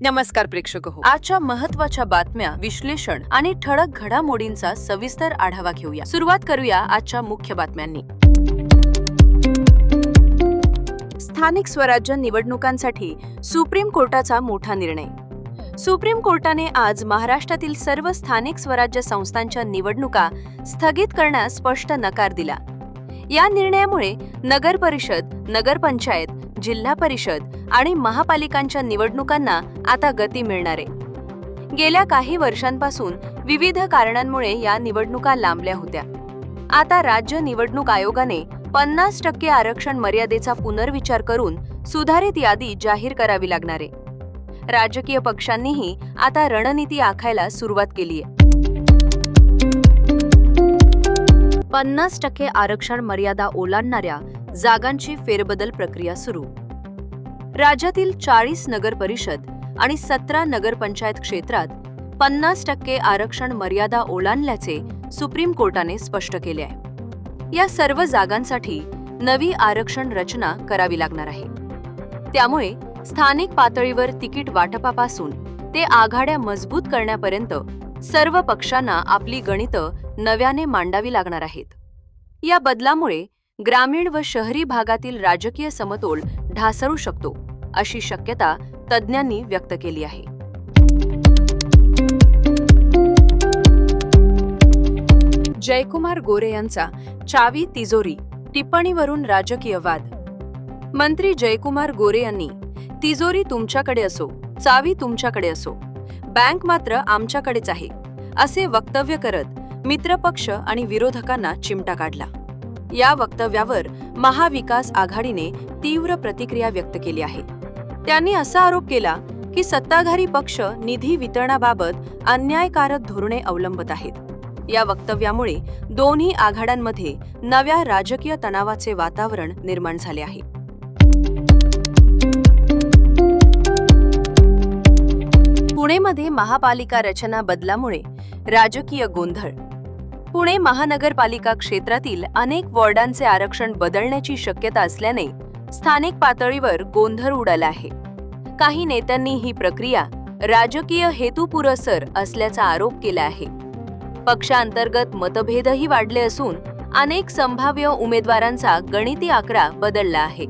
नमस्कार प्रेक्षक हो. आजच्या महत्त्वाच्या बातम्या विश्लेषण आणि ठळक घडामोडींचा सविस्तर आढावा घेऊया. सुरुवात करूया आजच्या मुख्य बातम्यांनी. स्थानिक स्वराज्य निवडणुकांसाठी सुप्रीम कोर्टाचा मोठा निर्णय. सुप्रीम कोर्टाने आज महाराष्ट्रातील सर्व स्थानिक स्वराज्य संस्थांच्या निवडणुका स्थगित करण्यास स्पष्ट नकार दिला. या निर्णयामुळे नगर परिषद नगरपंचायत जिल्हा परिषद आणि महापालिकांच्या निवडणुकांना आता गती मिळणार आहे. गेल्या काही वर्षांपासून विविध कारणांमुळे या निवडणुका लांबल्या होत्या. आता राज्य निवडणूक आयोगाने पन्नास टक्के आरक्षण मर्यादेचा पुनर्विचार करून सुधारित यादी जाहीर करावी लागणार आहे. राजकीय पक्षांनीही आता रणनीती आखायला सुरुवात केली आहे. पन्नास टक्के आरक्षण मर्यादा ओलांडणाऱ्या जागांची फेरबदल प्रक्रिया सुरू. राज्यातील चाळीस नगर परिषद आणि सतरा नगरपंचायत क्षेत्रात पन्नास टक्के आरक्षण मर्यादा ओलांडल्याचे सुप्रीम कोर्टाने स्पष्ट केले आहे. या सर्व जागांसाठी नवी आरक्षण रचना करावी लागणार आहे. त्यामुळे स्थानिक पातळीवर तिकीट वाटपापासून ते आघाड्या मजबूत करण्यापर्यंत सर्व पक्षांना आपली गणितं नव्याने मांडावी लागणार आहेत. या बदलामुळे ग्रामीण व शहरी भागातील राजकीय समतोल ढासळू शकतो अशी शक्यता तज्ज्ञांनी व्यक्त केली आहे. जयकुमार गोरे यांचा चावी तिजोरी टिप्पणीवरून राजकीय वाद. मंत्री जयकुमार गोरे यांनी तिजोरी तुमच्याकडे असो चावी तुमच्याकडे असो. बँक मात्र आमच्याकडेच आहे असे वक्तव्य करत मित्रपक्ष आणि विरोधकांना चिमटा काढला. या वक्तव्यावर महाविकास आघाडीने तीव्र प्रतिक्रिया व्यक्त केली आहे. त्यांनी असा आरोप केला की सत्ताधारी पक्ष निधी वितरणाबाबत अन्यायकारक धोरणे अवलंबत आहेत. या वक्तव्यामुळे दोन्ही आघाड्यांमध्ये नव्या राजकीय तणावाचे वातावरण निर्माण झाले आहे. पुणेमध्ये महापालिका रचना बदलामुळे राजकीय गोंधळ. पुणे महानगरपालिका क्षेत्रातील अनेक वॉर्डांचे आरक्षण बदलण्याची शक्यता असल्याने स्थानिक पातळीवर गोंधळ उडाला आहे. काही नेत्यांनी ही प्रक्रिया राजकीय हेतुपुरस्सर असल्याचा आरोप केला आहे. पक्षांतर्गत मतभेदही वाढले असून अनेक संभाव्य उमेदवारांचा गणिती आकडा बदलला आहे.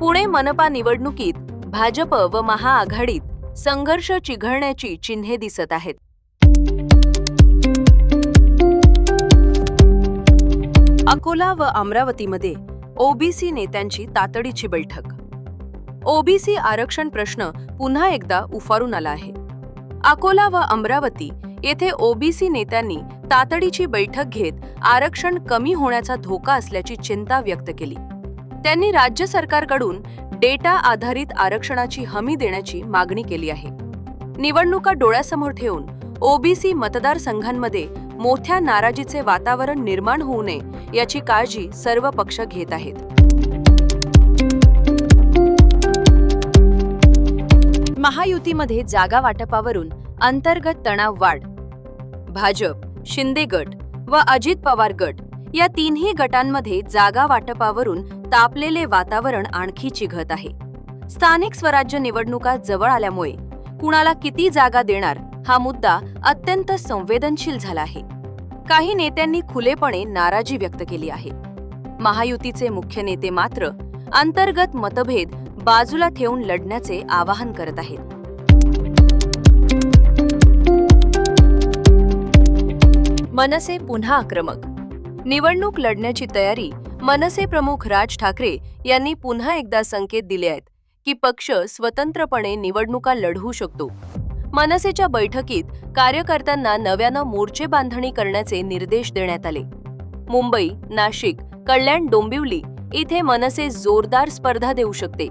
पुणे मनपा निवडणुकीत भाजप व महाआघाडीत संघर्ष चिघळण्याची चिन्हे दिसत आहेत. अकोला व अमरावतीमध्ये ओबीसी नेत्यांची तातडीची बैठक. ओबीसी आरक्षण प्रश्न पुन्हा एकदा उफारून आला आहे. अकोला व अमरावती येथे ओबीसी नेत्यांनी तातडीची बैठक घेत आरक्षण कमी होण्याचा धोका असल्याची चिंता व्यक्त केली. त्यांनी राज्य सरकारकडून डेटा आधारित आरक्षणाची हमी देण्याची मागणी केली आहे. निवडणुका डोळ्यासमोर ठेवून ओबीसी मतदारसंघांमध्ये मोठ्या नाराजीचे वातावरण निर्माण होऊ नये याची काळजी सर्व पक्ष घेत आहेत. महायुतीमध्ये जागा वाटपावरून अंतर्गत तणाव वाढ. भाजप शिंदे गट व अजित पवार गट या तिन्ही गटांमध्ये जागा वाटपावरून तापलेले वातावरण आणखी चिघत आहे. स्थानिक स्वराज्य निवडणुका जवळ आल्यामुळे कुणाला किती जागा देणार हा मुद्दा अत्यंत संवेदनशील झाला आहे. काही नेत्यांनी खुलेपणे नाराजी व्यक्त केली आहे. महायुतीचे मुख्य नेते मात्र अंतर्गत मतभेद बाजूला ठेवून लढण्याचे आवाहन करत आहेत. मनसे पुन्हा आक्रमक निवडणूक लढण्याची तयारी मनसे प्रमुख राज ठाकरे यांनी पुन्हा एकदा संकेत दिले आहेत की पक्ष स्वतंत्रपणे निवडणुका लढवू शकतो. मनसेच्या बैठकीत कार्यकर्त्यांना नव्यानं मोर्चे बांधणी करण्याचे निर्देश देण्यात आले. मुंबई नाशिक कल्याण डोंबिवली इथे मनसे जोरदार स्पर्धा देऊ शकते.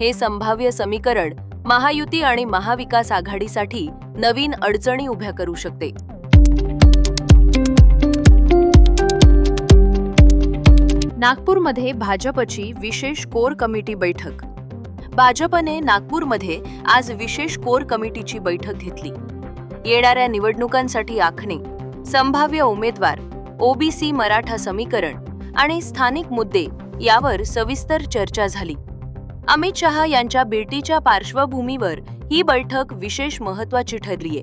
हे संभाव्य समीकरण महायुती आणि महाविकास आघाडीसाठी नवीन अडचणी उभ्या करू शकते. नागपूरमध्ये भाजपची विशेष कोर कमिटी बैठक. भाजपने नागपूरमध्ये आज विशेष कोर कमिटीची बैठक घेतली. येणाऱ्या निवडणुकांसाठी आखणे संभाव्य उमेदवार ओबीसी मराठा समीकरण आणि स्थानिक मुद्दे यावर सविस्तर चर्चा झाली. अमित शहा यांच्या भेटीच्या पार्श्वभूमीवर ही बैठक विशेष महत्वाची ठरलीय.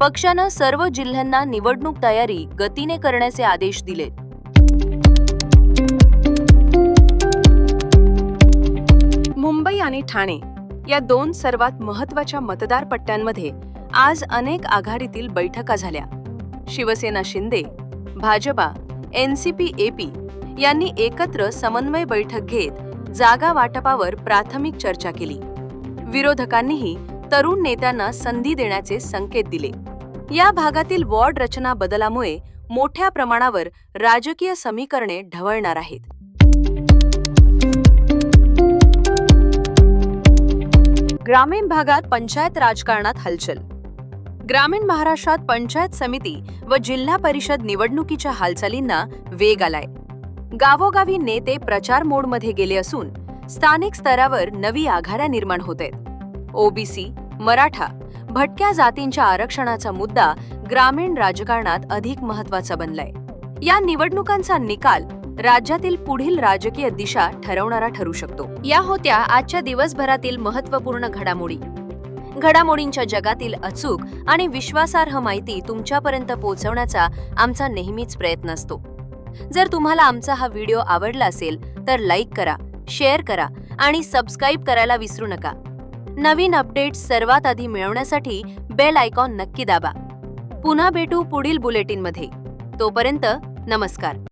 पक्षानं सर्व जिल्ह्यांना निवडणूक तयारी गतीने करण्याचे आदेश दिलेत. आणि ठाणे या दोन सर्वात महत्त्वाच्या मतदारपट्ट्यांमध्ये आज अनेक आघाडीतील बैठका झाल्या. शिवसेना शिंदे भाजपा एनसीपी एपी यांनी एकत्र समन्वय बैठक घेत जागा वाटपावर प्राथमिक चर्चा केली. विरोधकांनीही तरुण नेत्यांना संधी देण्याचे संकेत दिले. या भागातील वॉर्ड रचना बदलामुळे मोठ्या प्रमाणावर राजकीय समीकरणे ढवळणार आहेत. ग्रामीण भागात पंचायत राजकारणात हलचल. ग्रामीण महाराष्ट्रात पंचायत समिती व जिल्हा परिषद निवडणुकीच्या हालचालींना वेग आलाय. गावोगावी नेते प्रचार मोडमध्ये गेले असून स्थानिक स्तरावर नवी आघाड्या निर्माण होत आहेत ओबीसी मराठा भटक्या जातींच्या आरक्षणाचा मुद्दा ग्रामीण राजकारणात अधिक महत्त्वाचा बनलाय. या निवडणुकांचा निकाल राज्यातील पुढील राजकीय दिशा ठरवणारा ठरू शकतो. या होत्या आजच्या दिवसभरातील महत्त्वपूर्ण घडामोडी. घडामोडींच्या जगातील अचूक आणि विश्वासार्ह माहिती तुमच्यापर्यंत पोहोचवण्याचा आमचा नेहमीच प्रयत्न असतो. जर तुम्हाला आमचा हा व्हिडिओ आवडला असेल तर लाईक करा शेअर करा आणि सबस्क्राईब करायला विसरू नका. नवीन अपडेट्स सर्वात आधी मिळवण्यासाठी बेल आयकॉन नक्की दाबा. पुन्हा भेटू पुढील बुलेटिनमध्ये. तोपर्यंत नमस्कार.